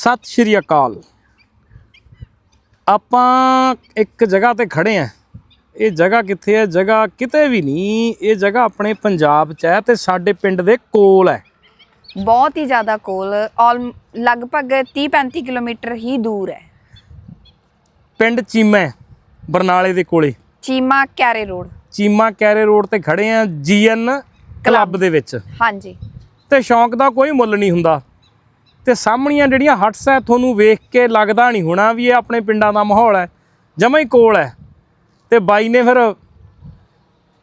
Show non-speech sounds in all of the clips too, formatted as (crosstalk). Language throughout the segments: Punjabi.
ਸਤਿ ਸ਼੍ਰੀ ਅਕਾਲ। ਆਪਾਂ ਇੱਕ ਜਗ੍ਹਾ ਤੇ ਖੜੇ ਆ। ਇਹ ਜਗ੍ਹਾ ਕਿੱਥੇ ਹੈ? ਜਗ੍ਹਾ ਕਿਤੇ ਵੀ ਨਹੀਂ। ਇਹ ਜਗ੍ਹਾ ਆਪਣੇ ਪੰਜਾਬ 'ਚ ਹੈ ਤੇ ਸਾਡੇ ਪਿੰਡ ਦੇ ਕੋਲ ਹੈ। ਬਹੁਤ ਹੀ ਜ਼ਿਆਦਾ ਕੋਲ ਆਲ ਲਗਭਗ 30-35 ਕਿਲੋਮੀਟਰ ਹੀ ਦੂਰ ਹੈ। ਪਿੰਡ ਚੀਮਾ ਬਰਨਾਲੇ ਦੇ ਕੋਲੇ। ਚੀਮਾ ਕੈਰੇ ਰੋਡ। ਚੀਮਾ ਕੈਰੇ ਰੋਡ ਤੇ ਖੜੇ ਆ ਜੀਐਨ ਕਲੱਬ ਦੇ ਵਿੱਚ। ਹਾਂਜੀ। ਤੇ ਸ਼ੌਂਕ ਦਾ ਕੋਈ ਮੁੱਲ ਨਹੀਂ ਹੁੰਦਾ। ਤੇ ਸਾਹਮਣੀਆਂ ਜਿਹੜੀਆਂ ਹਟਸ ਹੈ, ਤੁਹਾਨੂੰ ਵੇਖ ਕੇ ਲੱਗਦਾ ਨਹੀਂ ਹੋਣਾ ਵੀ ਇਹ ਆਪਣੇ ਪਿੰਡਾਂ ਦਾ ਮਾਹੌਲ ਹੈ, ਜਮਾ ਹੀ ਕੋਲ ਹੈ। ਤੇ ਬਾਈ ਨੇ ਫਿਰ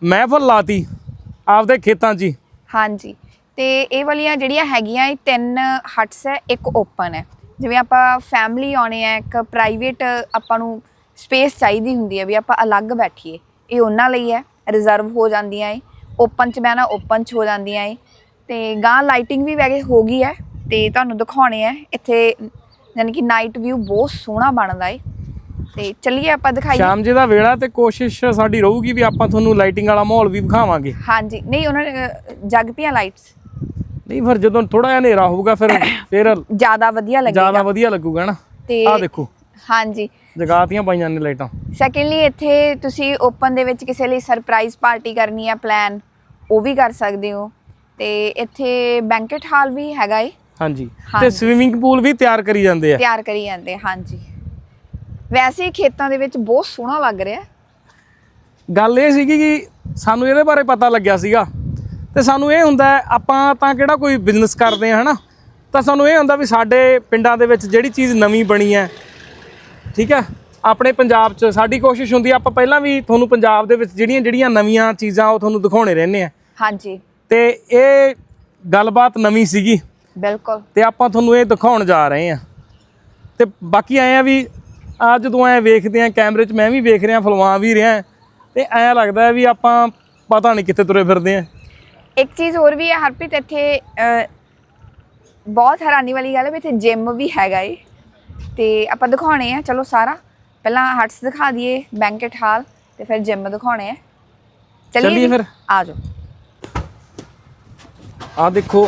ਮਹਿਫਲ ਲਾਤੀ ਆਪਦੇ ਖੇਤਾਂ 'ਚ ਹਾਂਜੀ, ਤੇ ਇਹ ਵਾਲੀਆਂ ਜਿਹੜੀਆਂ ਹੈਗੀਆਂ, ਇਹ ਤਿੰਨ ਹਟਸ ਹੈ, ਇੱਕ ਓਪਨ ਹੈ। ਜਿਵੇਂ ਆਪਾਂ ਫੈਮਿਲੀ ਆਉਣੇ ਆ ਇੱਕ ਪ੍ਰਾਈਵੇਟ ਆਪਾਂ ਨੂੰ ਸਪੇਸ ਚਾਹੀਦੀ ਹੁੰਦੀ ਹੈ ਵੀ ਆਪਾਂ ਅਲੱਗ ਬੈਠੀਏ। ਇਹ ਉਹਨਾਂ ਲਈ ਹੈ ਰਿਜ਼ਰਵ ਹੋ ਜਾਂਦੀਆਂ ਏ। ਓਪਨ ਚ ਬਹਿਣਾ ਓਪਨ ਚ ਹੋ ਜਾਂਦੀਆਂ ਏ। ਤੇ ਗਾਂ ਲਾਈਟਿੰਗ ਵੀ ਵੈਗੇ ਹੋ ਗਈ ਹੈ। ਤੇ ਤੁਹਾਨੂੰ ਦਿਖਾਉਣੇ ਆ। ਇੱਥੇ ਯਾਨੀ ਕਿ ਨਾਈਟ ਵਿਊ ਬਹੁਤ ਸੋਹਣਾ ਬਣਦਾ ਏ। ਤੇ ਚੱਲੀਏ ਆਪਾਂ ਦਿਖਾਈਏ। ਸ਼ਾਮ ਜੀ ਦਾ ਵੇਲਾ ਤੇ ਕੋਸ਼ਿਸ਼ ਸਾਡੀ ਰਹੂਗੀ ਵੀ ਆਪਾਂ ਤੁਹਾਨੂੰ ਲਾਈਟਿੰਗ ਵਾਲਾ ਮਾਹੌਲ ਵੀ ਵਿਖਾਵਾਂਗੇ। ਹਾਂਜੀ। ਨਹੀਂ ਉਹਨਾਂ ਨੇ ਅ, ਜਗ ਪੀਆਂ ਲਾਈਟਸ ਨਹੀਂ ਫਿਰ ਜਦੋਂ ਥੋੜਾ ਜਿਹਾ ਹਨੇਰਾ ਹੋਊਗਾ ਫਿਰ (coughs) ਫਿਰ ਜ਼ਿਆਦਾ ਵਧੀਆ ਜ਼ਿਆਦਾ ਲੱਗੇਗਾ ਵਧੀਆ ਲੱਗੂਗਾ ਨਾ। ਤੇ ਆਹ ਦੇਖੋ। ਹਾਂਜੀ। ਜਗਾਤੀਆਂ ਪਾਈਆਂ ਨੇ ਲਾਈਟਾਂ ਸੈਕੰਡਲੀ ਇੱਥੇ ਤੁਸੀਂ ਓਪਨ ਦੇ ਵਿੱਚ ਕਿਸੇ ਲਈ ਸਰਪ੍ਰਾਈਜ਼ ਪਾਰਟੀ ਕਰਨੀ ਹੈ ਪਲਾਨ ਉਹ ਵੀ ਕਰ ਸਕਦੇ ਹੋ। ਤੇ ਇੱਥੇ ਬੈਂਕਟ ਹਾਲ ਵੀ ਹੈਗਾ ਏ। ਹਾਂਜੀ। ਤੇ। ਸਵਿਮਿੰਗ ਪੂਲ ਵੀ ਤਿਆਰ ਕਰੀ ਜਾਂਦੇ ਆ? ਤਿਆਰ ਕਰੀ ਜਾਂਦੇ ਹਾਂਜੀ। ਵੈਸੇ ਖੇਤਾਂ ਦੇ ਵਿੱਚ ਬਹੁਤ ਸੋਹਣਾ ਲੱਗ ਰਿਹਾ। ਗੱਲ ਇਹ ਸੀਗੀ ਕਿ ਸਾਨੂੰ ਇਹਦੇ ਬਾਰੇ ਪਤਾ ਲੱਗਿਆ ਸੀਗਾ। ਤੇ ਸਾਨੂੰ ਇਹ ਹੁੰਦਾ ਆਪਾਂ ਤਾਂ ਕਿਹੜਾ ਕੋਈ ਬਿਜ਼ਨਸ ਕਰਦੇ ਆ ਹਨਾ? ਤਾਂ ਸਾਨੂੰ ਇਹ ਹੁੰਦਾ ਵੀ ਸਾਡੇ ਪਿੰਡਾਂ ਦੇ ਵਿੱਚ ਜਿਹੜੀ ਚੀਜ਼ ਨਵੀਂ ਬਣੀ ਹੈ ਠੀਕ ਹੈ? ਆਪਣੇ ਪੰਜਾਬ 'ਚ ਸਾਡੀ ਕੋਸ਼ਿਸ਼ ਹੁੰਦੀ ਆ ਆਪਾਂ ਪਹਿਲਾਂ ਵੀ ਤੁਹਾਨੂੰ ਪੰਜਾਬ ਦੇ ਵਿੱਚ ਜਿਹੜੀਆਂ ਜਿਹੜੀਆਂ ਨਵੀਆਂ ਚੀਜ਼ਾਂ ਉਹ ਤੁਹਾਨੂੰ ਦਿਖਾਉਣੇ ਰਹਿੰਦੇ ਆ। ਹਾਂਜੀ। ਤੇ ਇਹ ਗੱਲਬਾਤ ਨਵੀਂ ਸੀਗੀ। ਬਿਲਕੁਲ। ਤੇ ਆਪਾਂ ਤੁਹਾਨੂੰ ਇਹ ਦਿਖਾਉਣ ਜਾ ਰਹੇ ਆ ਤੇ ਬਾਕੀ ਐਂ ਆ ਵੀ ਆ ਜਦੋਂ ਐ ਵੇਖਦੇ ਆ ਕੈਮਰੇ 'ਚ ਮੈਂ ਵੀ ਵੇਖ ਰਿਹਾ ਫਿਲਮਾਂ ਵੀ ਰਿਹਾ ਤੇ ਐਂ ਲੱਗਦਾ ਵੀ ਆਪਾਂ ਪਤਾ ਨਹੀਂ ਕਿੱਥੇ ਤੁਰੇ ਫਿਰਦੇ ਆ ਇੱਕ ਚੀਜ਼ ਹੋਰ ਵੀ ਹੈ ਹਰਪ੍ਰੀਤ ਇੱਥੇ ਬਹੁਤ ਹੈਰਾਨੀ ਵਾਲੀ ਗੱਲ ਹੈ ਵੀ ਇੱਥੇ ਜਿਮ ਵੀ ਹੈਗਾ ਏ। ਤੇ ਆਪਾਂ ਦਿਖਾਉਣੇ ਆ ਚਲੋ ਸਾਰਾ। ਪਹਿਲਾਂ ਹਟਸ ਦਿਖਾ ਦਈਏ ਬੈਂਕਟ ਹਾਲ ਤੇ ਫਿਰ ਜਿਮ ਦਿਖਾਉਣੇ ਆ। ਚੱਲੀਏ ਫਿਰ। ਆ ਜਾਓ। ਆ ਦੇਖੋ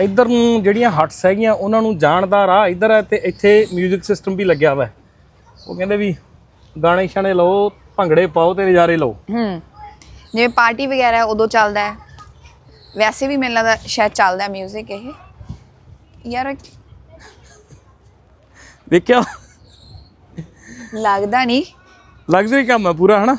ਇੱਧਰ ਨੂੰ ਜਿਹੜੀਆਂ ਹਟਸ ਹੈਗੀਆਂ ਉਹਨਾਂ ਨੂੰ ਜਾਣ ਦਾ ਰਾਹ ਇੱਧਰ ਹੈ ਤੇ ਇੱਥੇ 뮤직 ਸਿਸਟਮ ਵੀ ਲੱਗਿਆ ਹੋਇਆ ਹੈ। ਉਹ ਕਹਿੰਦੇ ਵੀ ਗਾਣੇ ਛਾਣੇ ਲਓ ਭੰਗੜੇ ਪਾਓ ਤੇ ਨਜ਼ਾਰੇ ਲਓ ਹੂੰ ਜਿਵੇਂ ਪਾਰਟੀ ਵਗੈਰਾ ਹੈ, ਉਦੋਂ ਚੱਲਦਾ ਹੈ ਵੈਸੇ ਵੀ ਮੈਨੂੰ ਲੱਗਦਾ ਸ਼ਾਇਦ ਚੱਲਦਾ ਹੈ 뮤직 ਇਹ ਯਾਰ ਵੇਖਿਆ ਲੱਗਦਾ ਨਹੀਂ ਲਗਜ਼ਰੀ ਕੰਮ ਹੈ ਪੂਰਾ ਹਨਾ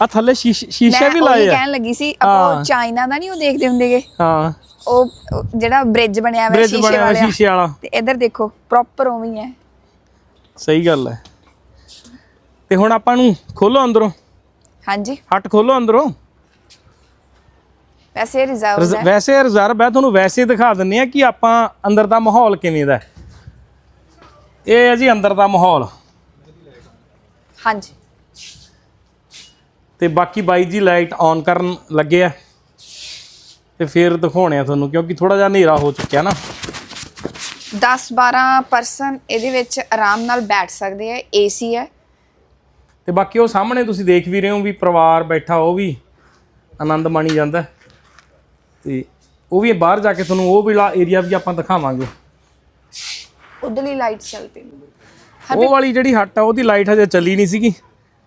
ਆ ਥੱਲੇ ਸ਼ੀਸ਼ੇ ਸ਼ੀਸ਼ੇ ਮੈਂ ਵੀ ਉਹੀ ਲਾਏ ਆ ਕਹਿਣ ਲੱਗੀ ਸੀ ਆਪਾਂ ਹਾਂ। ਉਹ ਚਾਈਨਾ ਦਾ ਨਹੀਂ ਉਹ ਦੇਖਦੇ ਹੁੰਦੇਗੇ ਹਾਂ ਉਹ ਉਹ ਜਿਹੜਾ ਬ੍ਰਿਜ ਬਣਿਆ ਹੋਇਆ ਬ੍ਰਿਜ ਸ਼ੀਸ਼ੇ ਬਣਿਆ ਹੋਇਆ ਵਾਲਾ ਸ਼ੀਸ਼ੇ ਵਾਲਾ। ਤੇ ਇੱਧਰ ਦੇਖੋ ਪ੍ਰੋਪਰ ਉਵੇਂ ਹੀ ਹੈ। ਸਹੀ ਗੱਲ ਹੈ। ਤੇ ਹੁਣ ਆਪਾਂ ਨੂੰ ਖੋਲੋ ਅੰਦਰੋਂ। ਹਾਂਜੀ। ਹੱਟ ਖੋਲੋ ਅੰਦਰੋਂ। ਵੈਸੇ ਰਿਜ਼ਰਵ ਰਿਜ਼- ਹੈ। ਵੈਸੇ ਰਿਜ਼ਰਵ ਹੈ। ਤੁਹਾਨੂੰ ਵੈਸੇ ਦਿਖਾ ਦਿੰਨੇ ਆ ਕਿ ਆਪਾਂ ਅੰਦਰ ਦਾ ਮਾਹੌਲ ਕਿਵੇਂ ਦਾ ਹੈ। ਇਹ ਹੈ ਜੀ ਅੰਦਰ ਦਾ ਮਾਹੌਲ। ਹਾਂਜੀ। ਤੇ ਬਾਕੀ ਬਾਈ ਜੀ ਲਾਈਟ ਔਨ ਕਰਨ ਲੱਗੇ ਆ। ਤੇ ਫਿਰ ਦਿਖਾਉਣੇ ਆ ਤੁਹਾਨੂੰ ਕਿਉਂਕਿ ਥੋੜਾ ਜਿਹਾ ਹਨੇਰਾ ਹੋ ਚੁੱਕਿਆ ਨਾ। 10 12 ਪਰਸਨ ਇਹਦੇ ਵਿੱਚ ਆਰਾਮ ਨਾਲ ਬੈਠ ਸਕਦੇ ਆ ਏਸੀ ਹੈ। ਤੇ ਬਾਕੀ ਉਹ ਸਾਹਮਣੇ ਤੁਸੀਂ ਦੇਖ ਵੀ ਰਹੇ ਹੋ ਵੀ ਪਰਿਵਾਰ ਬੈਠਾ ਉਹ ਵੀ ਆਨੰਦ ਮਾਣੀ ਜਾਂਦਾ। ਤੇ ਉਹ ਵੀ ਬਾਹਰ ਜਾ ਕੇ ਤੁਹਾਨੂੰ ਉਹ ਵਾਲਾ ਏਰੀਆ ਵੀ ਆਪਾਂ ਦਿਖਾਵਾਂਗੇ। ਉਧਰਲੀ ਲਾਈਟ ਚੱਲ ਪਈ। ਉਹ ਵਾਲੀ ਜਿਹੜੀ ਹੱਟ ਆ ਉਹਦੀ ਲਾਈਟ ਹਜੇ ਚੱਲੀ ਨਹੀਂ ਸੀਗੀ।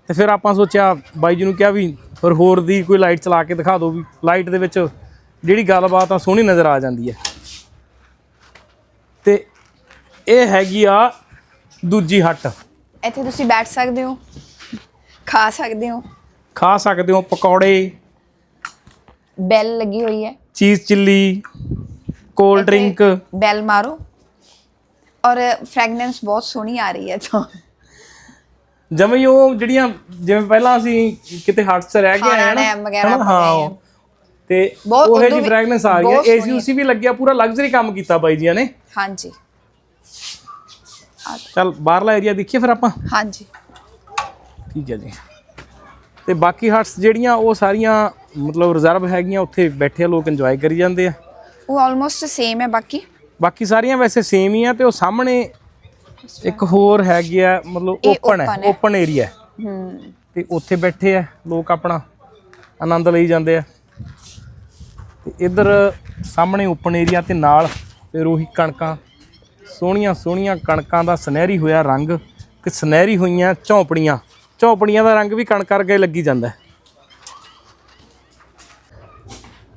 ਤੇ ਫਿਰ ਆਪਾਂ ਸੋਚਿਆ ਬਾਈ ਜੀ ਨੂੰ ਕਿਹਾ ਵੀ ਫਿਰ ਹੋਰ ਦੀ ਕੋਈ ਲਾਈਟ ਚਲਾ ਕੇ ਦਿਖਾ ਦਿਓ ਵੀ ਲਾਈਟ ਦੇ ਵਿੱਚ ਜਿਹੜੀ ਗੱਲਬਾਤ ਆ ਸੋਹਣੀ ਨਜ਼ਰ ਆ ਜਾਂਦੀ ਹੈ। ਤੇ ਇਹ ਹੈਗੀ ਆ ਦੂਜੀ ਹੱਟ। ਇੱਥੇ ਤੁਸੀਂ ਬੈਠ ਸਕਦੇ ਹੋ ਖਾ ਸਕਦੇ ਹੋ। ਖਾ ਸਕਦੇ ਹੋ ਪਕੌੜੇ। ਬੈਲ ਲੱਗੀ ਹੋਈ ਹੈ। ਚੀਜ਼ ਚਿੱਲੀ ਕੋਲਡ ਡਰਿੰਕ। ਬੈਲ ਮਾਰੋ। ਔਰ ਫ੍ਰੈਗਨੈਂਸ ਬਹੁਤ ਸੋਹਣੀ ਆ ਰਹੀ ਹੈ ਤੋਂ ਜਿਵੇਂ ਉਹ ਜਿਹੜੀਆਂ ਜਿਵੇਂ ਪਹਿਲਾਂ ਅਸੀਂ ਕਿਤੇ ਹੱਟ 'ਚ ਰਹਿ ਕੇ ਆਏ ਨਾ ਗਏ ਹਾਂ। ਤੇ ਉਹ ਜੀ ਵੀ ਫ੍ਰੈਗਨੈਂਸ ਆ ਰਹੀ ਹੈ ਬਹੁਤ ਏਸੀ ਸੋਹਣੀ ਉਸੀ ਵੀ ਲੱਗਿਆ ਪੂਰਾ ਲਗਜ਼ਰੀ ਕੰਮ ਕੀਤਾ ਬਾਈ ਜੀਆਂ ਨੇ ਹਾਂਜੀ। ਚੱਲ ਬਾਹਰਲਾ ਏਰੀਆ ਦੇਖੀਏ ਫਿਰ ਆਪਾਂ। ਹਾਂਜੀ। ਠੀਕ ਹੈ ਜੀ। ਤੇ ਬਾਕੀ ਹਟਸ ਜਿਹੜੀਆਂ ਉਹ ਸਾਰੀਆਂ ਮਤਲਬ ਰਿਜ਼ਰਵ ਹੈਗੀਆਂ ਉੱਥੇ ਬੈਠੇ ਲੋਕ ਇੰਜੋਏ ਕਰੀ ਜਾਂਦੇ ਆ। ਉਹ ਆਲਮੋਸਟ ਸੇਮ ਹੈ ਬਾਕੀ। ਬਾਕੀ ਸਾਰੀਆਂ ਵੈਸੇ ਸੇਮ ਹੀ ਆ ਤੇ ਉਹ ਸਾਹਮਣੇ ਇੱਕ ਹੋਰ ਹੈਗੀ ਆ ਮਤਲਬ ਓਪਨ ਹੈ। ਓਪਨ ਏਰੀਆ ਹੂੰ। ਤੇ ਉੱਥੇ ਬੈਠੇ ਆ ਲੋਕ ਆਪਣਾ ਆਨੰਦ ਲਈ ਜਾਂਦੇ ਆ। ਤੇ ਇੱਧਰ ਸਾਹਮਣੇ ਓਪਨ ਏਰੀਆ ਤੇ ਨਾਲ ਫਿਰ ਉਹੀ ਕਣਕਾਂ, ਸੋਹਣੀਆਂ ਸੋਹਣੀਆਂ ਕਣਕਾਂ ਦਾ ਸੁਨਹਿਰੀ ਹੋਇਆ ਰੰਗ ਤੇ ਸੁਨਹਿਰੀ ਹੋਈਆਂ ਝੌਂਪੜੀਆਂ। ਝੌਂਪੜੀਆਂ ਦਾ ਰੰਗ ਵੀ ਕਣਕ ਵਰਗਾ ਲੱਗੀ ਜਾਂਦਾ ਹੈ।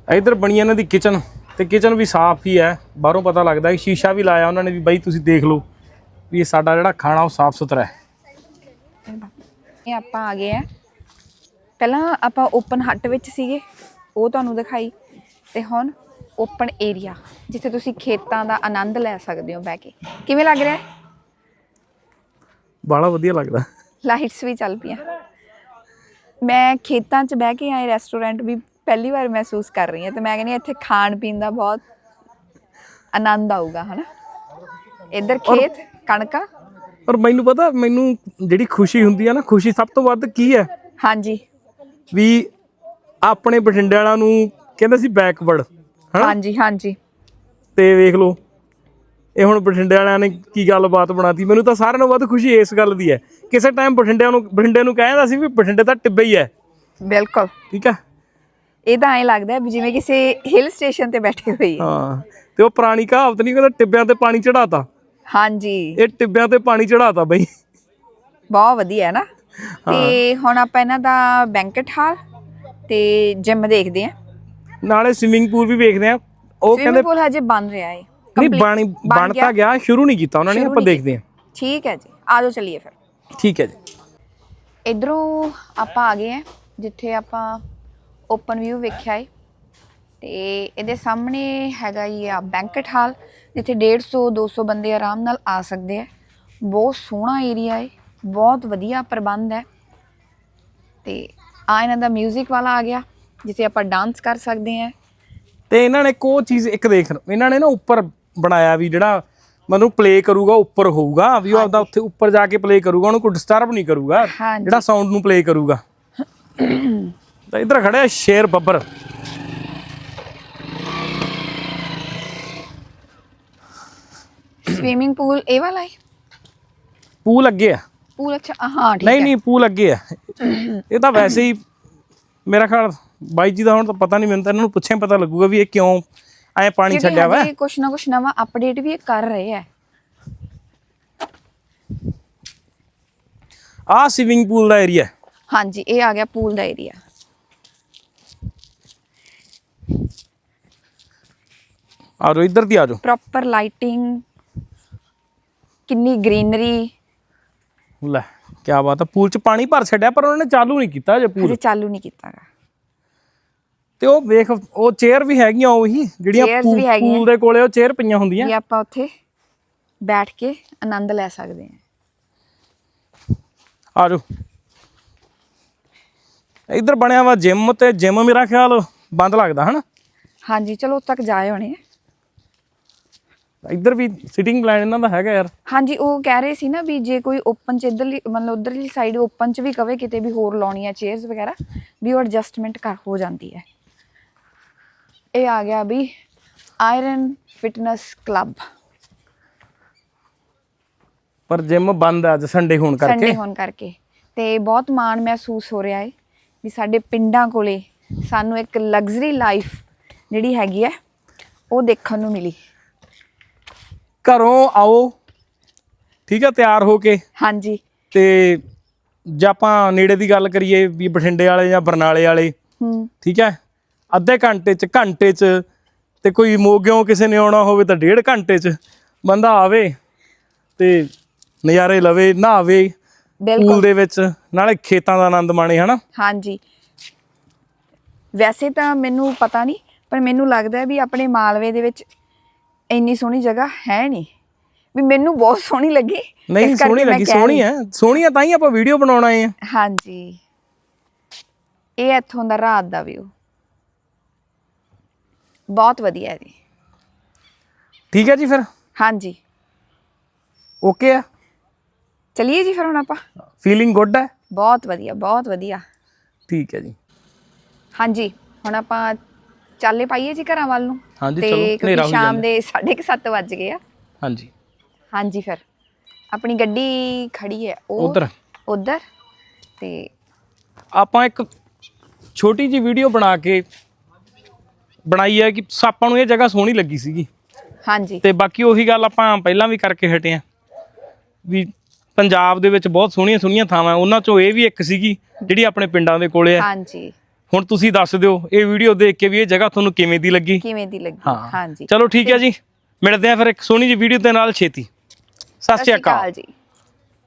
ਇਧਰ ਬਣੀ ਇਹਨਾਂ ਦੀ ਕਿਚਨ ਤੇ ਕਿਚਨ ਵੀ ਸਾਫ਼ ਹੀ ਹੈ। ਬਾਹਰੋਂ ਪਤਾ ਲੱਗਦਾ ਕਿ ਸ਼ੀਸ਼ਾ ਵੀ ਲਾਇਆ ਉਹਨਾਂ ਨੇ ਵੀ ਬਾਈ ਤੁਸੀਂ ਦੇਖ ਲਓ ਵੀ ਇਹ ਸਾਡਾ ਜਿਹੜਾ ਖਾਣਾ ਉਹ ਸਾਫ਼ ਸੁਥਰਾ ਹੈ। ਇਹ ਆਪਾਂ ਆ ਗਏ ਆ। ਪਹਿਲਾਂ ਆਪਾਂ ਓਪਨ ਹੱਟ ਵਿੱਚ ਸੀਗੇ, ਉਹ ਤੁਹਾਨੂੰ ਦਿਖਾਈ। ਤੇ ਹੁਣ ਓਪਨ ਏਰੀਆ ਜਿੱਥੇ ਤੁਸੀਂ ਖੇਤਾਂ ਦਾ ਆਨੰਦ ਲੈ ਸਕਦੇ ਹੋ ਬਹਿ ਕੇ। ਕਿਵੇਂ ਲੱਗ ਰਿਹਾ ਹੈ? ਵਧੀਆ ਲੱਗਦਾ। ਲਾਈਟਸ ਵੀ ਚੱਲ ਪਈਆਂ। ਮੈਂ ਖੇਤਾਂ 'ਚ ਬਹਿ ਕੇ ਆਏ ਰੈਸਟੋਰੈਂਟ ਵੀ ਪਹਿਲੀ ਵਾਰ ਮਹਿਸੂਸ ਕਰ ਰਹੀ ਹਾਂ ਤੇ ਮੈਂ ਕਹਿੰਦੀ ਹਾਂ ਇੱਥੇ ਖਾਣ ਪੀਣ ਦਾ ਬਹੁਤ ਆਨੰਦ ਆਊਗਾ ਹਨਾ? ਇੱਧਰ ਖੇਤ ਕਣਕਾਂ। ਪਰ ਮੈਨੂੰ ਪਤਾ ਮੈਨੂੰ ਜਿਹੜੀ ਖੁਸ਼ੀ ਹੁੰਦੀ ਹੈ ਨਾ ਖੁਸ਼ੀ ਸਭ ਤੋਂ ਵੱਧ ਕੀ ਹੈ? ਹਾਂਜੀ। ਵੀ ਆਪਣੇ ਬਠਿੰਡੇ ਵਾਲਿਆਂ ਨੂੰ ਕਹਿੰਦੇ ਸੀ ਬੈਕਵਰਡ ਹਾਂਜੀ ਹਾਂਜੀ। ਤੇ ਵੇਖ ਲਓ ਇਹ ਹੁਣ ਬਠਿੰਡੇ ਵਾਲਿਆਂ ਨੇ ਕੀ ਗੱਲਬਾਤ ਬਣਾਤੀ। ਮੈਨੂੰ ਤਾਂ ਸਾਰਿਆਂ ਨਾਲੋਂ ਵੱਧ ਖੁਸ਼ੀ ਇਸ ਗੱਲ ਦੀ ਹੈ। ਕਿਸੇ ਟਾਈਮ ਬਠਿੰਡਿਆਂ ਨੂੰ ਬਠਿੰਡੇ ਨੂੰ ਕਹਿੰਦਾ ਸੀ ਵੀ ਬਠਿੰਡੇ ਤਾਂ ਟਿੱਬੇ ਹੀ ਹੈ। ਬਿਲਕੁਲ। ਠੀਕ ਹੈ? ਇਹ ਤਾਂ ਐਂ ਲੱਗਦਾ ਵੀ ਜਿਵੇਂ ਕਿਸੇ ਹਿਲ ਸਟੇਸ਼ਨ ਤੇ ਬੈਠੇ ਹੋਏ ਹਾਂ। ਹਾਂ ਤੇ ਉਹ ਪੁਰਾਣੀ ਕਹਾਵਤ ਨਹੀਂ ਕਹਿੰਦਾ ਟਿੱਬਿਆਂ ਤੇ ਪਾਣੀ ਚੜਾਤਾ ਹਾਂਜੀ। ਇਹ ਟਿੱਬਿਆਂ ਤੇ ਪਾਣੀ ਚੜਾਤਾ ਬਈ। ਬਹੁਤ ਵਧੀਆ ਹੈ ਨਾ। ਤੇ ਹੁਣ ਆਪਾਂ ਇਹਨਾਂ ਦਾ ਬੈਂਕਟ ਹਾਲ ਤੇ ਜਿਮ ਦੇਖਦੇ ਹਾਂ। ਨਾਲੇ ਸਵਿਮਿੰਗ ਪੂਲ ਵੀ ਵੇਖਦੇ ਆ ਉਹ ਕਹਿੰਦੇ ਪੂਲ ਹਜੇ ਬਣ ਰਿਹਾ ਹੈ ਨਹੀਂ ਬਾਣੀ ਬਣ ਤਾਂ ਗਿਆ। ਸ਼ੁਰੂ ਨਹੀਂ ਕੀਤਾ ਉਹਨਾਂ ਨੇ ਆਪਾਂ ਦੇਖਦੇ ਹਾਂ। ਠੀਕ ਹੈ ਜੀ ਆਜੋ ਚੱਲੀਏ ਫਿਰ। ਠੀਕ ਹੈ ਜੀ। ਇਧਰੋਂ ਆਪਾਂ ਆ ਗਏ ਆ ਜਿੱਥੇ ਆਪਾਂ ਓਪਨ ਵਿਊ ਵੇਖਿਆ ਹੈ ਤੇ ਇਹਦੇ ਸਾਹਮਣੇ ਹੈਗਾ ਹੀ ਆ ਬੈਂਕਟ ਹਾਲ ਜਿੱਥੇ 150 200 ਬੰਦੇ ਆਰਾਮ ਨਾਲ ਆ ਸਕਦੇ ਆ। ਬਹੁਤ ਸੋਹਣਾ ਏਰੀਆ ਹੈ ਬਹੁਤ ਵਧੀਆ ਪ੍ਰਬੰਧ ਹੈ। ਤੇ ਆ ਇਹਨਾਂ ਦਾ 뮤직 ਵਾਲਾ ਆ ਗਿਆ। ਜਿੱਥੇ ਆਪਾਂ ਡਾਂਸ ਕਰ ਸਕਦੇ ਆ ਤੇ ਇਹਨਾਂ ਨੇ ਉਹ ਚੀਜ਼ ਇੱਕ ਦੇਖ ਇਹਨਾਂ ਨੇ ਨਾ ਉੱਪਰ ਬਣਾਇਆ ਵੀ ਜਿਹੜਾ ਮਨੂੰ ਪਲੇ ਕਰੂਗਾ ਉੱਪਰ ਹੋਊਗਾ ਵੀ ਉਹ ਆਪਦਾ ਉੱਥੇ ਉੱਪਰ ਜਾ ਕੇ ਪਲੇ ਕਰੂਗਾ ਉਹਨੂੰ ਕੋਈ ਡਿਸਟਰਬ ਨਹੀਂ ਕਰੂਗਾ। ਜਿਹੜਾ ਸਾਊਂਡ ਨੂੰ ਪਲੇ ਕਰੂਗਾ। ਤਾਂ ਇਧਰ ਖੜਿਆ ਸ਼ੇਰ ਬੱਬਰ। ਸਵੀਮਿੰਗ ਪੂਲ ਇਹ ਵਾਲਾ ਹੈ? ਪੂਲ ਅੱਗੇ ਆ। ਪੂਲ ਅੱਛਾ ਹਾਂ ਠੀਕ ਨਹੀਂ ਹੈ। ਨਹੀਂ ਪੂਲ ਅੱਗੇ ਆ। ਇਹ ਤਾਂ ਵੈਸੇ ਹੀ ਮੇਰਾ ਖਿਆਲ ਬਾਈ ਜੀ ਦਾ ਹੁਣ ਤਾਂ ਪਤਾ ਨਹੀਂ ਮੈਨੂੰ ਤਾਂ ਇਹਨਾਂ ਨੂੰ ਪੁੱਛਿਆ ਪਤਾ ਲੱਗੂਗਾ ਵੀ ਇਹ ਕਿਉਂ ਐ ਪਾਣੀ ਛੱਡਿਆ ਵਾ। ਕਿਉਂਕਿ ਕੁਛ ਨਾ ਕੁਛ ਨਵਾਂ ਅਪਡੇਟ ਵੀ ਇਹ ਕਰ ਰਹੇ ਹੈ ਆਹ ਸਵਿਮਿੰਗ ਪੂਲ ਦਾ ਏਰੀਆ ਹਾਂਜੀ ਇਹ ਆ ਗਿਆ ਪੂਲ ਦਾ ਏਰੀਆ ਆਜੋ ਇੱਧਰ ਦੀ ਆਜੋ ਪ੍ਰੋਪਰ ਲਾਈਟਿੰਗ ਕਿੰਨੀ ਗ੍ਰੀਨਰੀ ਲੈ ਕੀ ਬਾਤ ਆ ਪੂਲ 'ਚ ਪਾਣੀ ਭਰ ਛੱਡਿਆ ਪਰ ਉਹਨਾਂ ਨੇ ਚਾਲੂ ਨਹੀਂ ਕੀਤਾ ਜੇ ਪੂਲ ਚਾਲੂ ਨਹੀਂ ਕੀਤਾਗਾ ਤੇ ਉਹ ਵੇਖ ਉਹ ਚੇਅਰ ਵੀ ਹੈਗੀਆਂ ਉਹੀ ਜਿਹੜੀਆਂ Chairs ਪੂ- ਵੀ ਹੈਗੀਆਂ। ਪੂਲ ਦੇ ਕੋਲੇ ਉਹ ਚੇਅਰ ਪਈਆਂ ਹੁੰਦੀਆਂ। ਵੀ ਆਪਾਂ ਉੱਥੇ ਬੈਠ ਕੇ ਆਨੰਦ ਲੈ ਸਕਦੇ ਹਾਂ। ਆਜੋ ਇੱਧਰ ਬਣਿਆ ਵਾ ਜਿਮ ਤੇ ਜਿਮ ਮੇਰਾ ਖਿਆਲ ਬੰਦ ਲੱਗਦਾ ਹਨਾ? ਹਾਂਜੀ ਚਲੋ ਉੱਥੇ ਤੱਕ ਜਾਏ ਹੋਣੇ ਆ। ਇੱਧਰ ਵੀ ਸਿਟਿੰਗ ਪਲਾਨ ਇਹਨਾਂ ਦਾ ਹੈਗਾ ਯਾਰ। ਹਾਂਜੀ ਉਹ ਕਹਿ ਰਹੇ ਸੀ ਨਾ ਵੀ ਜੇ ਕੋਈ ਓਪਨ ਚ ਇੱਧਰਲੀ ਮਤਲਬ ਉਧਰਲੀ ਸਾਈਡ ਓਪਨ ਚ ਵੀ ਕਵੇ ਕਿਤੇ ਵੀ ਹੋਰ ਲਾਉਣੀ ਆ ਚੇਅਰਸ ਵਗੈਰਾ ਵੀ ਉਹ ਐਡਜਸਟਮੈਂਟ ਕਰ ਹੋ ਜਾਂਦੀ ਹੈ। ਇਹ ਆ ਗਿਆ ਵੀ ਆਇਰਨ ਫਿਟਨੈਸ ਕਲੱਬ ਪਰ ਜਿਮ ਬੰਦ ਆ ਅੱਜ ਸੰਡੇ ਹੋਣ ਕਰਕੇ। ਸੰਡੇ ਹੋਣ ਕਰਕੇ। ਤੇ ਬਹੁਤ ਮਾਣ ਮਹਿਸੂਸ ਹੋ ਰਿਹਾ ਹੈ ਵੀ ਸਾਡੇ ਪਿੰਡਾਂ ਕੋਲੇ ਸਾਨੂੰ ਇੱਕ ਲਗਜ਼ਰੀ ਲਾਈਫ ਜਿਹੜੀ ਹੈਗੀ ਹੈ ਉਹ ਦੇਖਣ ਨੂੰ ਮਿਲੀ। ਘਰੋਂ ਆਓ ਠੀਕ ਹੈ ਤਿਆਰ ਹੋ ਕੇ। ਹਾਂਜੀ। ਤੇ ਜੇ ਆਪਾਂ ਨੇੜੇ ਦੀ ਗੱਲ ਕਰੀਏ ਵੀ ਬਠਿੰਡੇ ਵਾਲੇ ਜਾਂ ਬਰਨਾਲੇ ਵਾਲੇ ਹੂੰ। ਠੀਕ ਹੈ ਅੱਧੇ ਘੰਟੇ ਚ ਘੰਟੇ ਚ ਤੇ ਕੋਈ ਮੋਗਿਓ ਕਿਸੇ ਨੇ ਆਉਣਾ ਹੋਵੇ ਤਾਂ ਡੇਢ ਘੰਟੇ ਚ ਬੰਦਾ ਆਵੇ ਤੇ ਨਜ਼ਾਰੇ ਲਵੇ ਨਹਾਵੇ ਬਿਲਕੁਲ। ਪੂਲ ਦੇ ਵਿੱਚ ਨਾਲੇ ਖੇਤਾਂ ਦਾ ਆਨੰਦ ਮਾਣੇ ਹਨਾ? ਹਾਂਜੀ। ਵੈਸੇ ਤਾਂ ਮੈਨੂੰ ਪਤਾ ਨਹੀਂ ਪਰ ਮੈਨੂੰ ਲੱਗਦਾ ਹੈ ਵੀ ਆਪਣੇ ਮਾਲਵੇ ਦੇ ਵਿੱਚ ਇੰਨੀ ਸੋਹਣੀ ਜਗ੍ਹਾ ਹੈ ਨਹੀਂ। ਵੀ ਮੈਨੂੰ ਬਹੁਤ ਸੋਹਣੀ ਲੱਗੀ। ਨਹੀਂ ਸੋਹਣੀ ਲੱਗੀ ਸੋਹਣੀ ਹੈ। ਸੋਹਣੀ ਹੈ ਤਾਂ ਹੀ ਆਪਾਂ ਵੀਡੀਓ ਬਣਾਉਣ ਆ ਹਾਂਜੀ। ਇਹ ਇੱਥੋਂ ਦਾ ਰਾਤ ਦਾ ਵਿਊ ਬਹੁਤ ਵਧੀਆ ਹੈ ਜੀ। ਠੀਕ ਹੈ ਜੀ ਫਿਰ? ਹਾਂਜੀ। ਓਕੇ ਆ? ਚਲਿਏ ਜੀ ਫਿਰ ਹੁਣ ਆਪਾਂ? ਫੀਲਿੰਗ ਗੁੱਡ ਹੈ? ਬਹੁਤ ਵਧੀਆ ਬਹੁਤ ਵਧੀਆ। ਠੀਕ ਹੈ ਜੀ। ਹਾਂਜੀ ਹੁਣ ਆਪਾਂ ਚਾਲੇ ਪਾਈਏ ਜੀ ਘਰਾਂ ਵੱਲ ਨੂੰ। ਹਾਂਜੀ, ਤੇ ਚਲੋ, ਕਿਉਂਕਿ ਹੋਈ ਸ਼ਾਮ ਦੇ 7:30 ਵੱਜ ਗਏ ਆ। ਹਾਂਜੀ। ਹਾਂਜੀ ਫਿਰ। ਆਪਣੀ ਗੱਡੀ ਖੜੀ ਹੈ ਉਹ ਉੱਧਰ। ਉਧਰ। ਤੇ ਆਪਾਂ ਇੱਕ ਛੋਟੀ ਜੀ ਵੀਡੀਓ ਬਣਾ ਕੇ ਬਣਾਈ ਹੈ ਕਿ ਆਪਾਂ ਨੂੰ ਇਹ ਜਗ੍ਹਾ ਸੋਹਣੀ ਲੱਗੀ ਸੀਗੀ। ਹਾਂਜੀ। ਤੇ ਬਾਕੀ ਉਹੀ ਗੱਲ ਆਪਾਂ ਪਹਿਲਾਂ ਵੀ ਕਰਕੇ ਹਟੇ ਆ ਵੀ ਪੰਜਾਬ ਦੇ ਵਿੱਚ ਬਹੁਤ ਸੋਹਣੀਆਂ ਸੋਹਣੀਆਂ ਥਾਵਾਂ ਉਹਨਾਂ ਚੋਂ ਇਹ ਵੀ ਇੱਕ ਸੀਗੀ ਜਿਹੜੀ ਆਪਣੇ ਪਿੰਡਾਂ ਦੇ ਕੋਲੇ ਆ। ਹਾਂਜੀ। ਹੁਣ ਤੁਸੀਂ ਦੱਸ ਦਿਓ ਇਹ ਵੀਡੀਓ ਦੇਖ ਕੇ ਵੀ ਇਹ ਜਗ੍ਹਾ ਤੁਹਾਨੂੰ ਕਿਵੇਂ ਦੀ ਲੱਗੀ? ਕਿਵੇਂ ਦੀ ਲੱਗੀ? ਹਾਂਜੀ। ਚਲੋ ਠੀਕ ਹੈ ਜੀ। ਮਿਲਦੇ ਆ ਫਿਰ ਇੱਕ ਸੋਹਣੀ ਜੀ ਵੀਡੀਓ ਦੇ ਨਾਲ ਛੇਤੀ। ਸਤਿ ਸ਼੍ਰੀ ਅਕਾਲ। ਜੀ।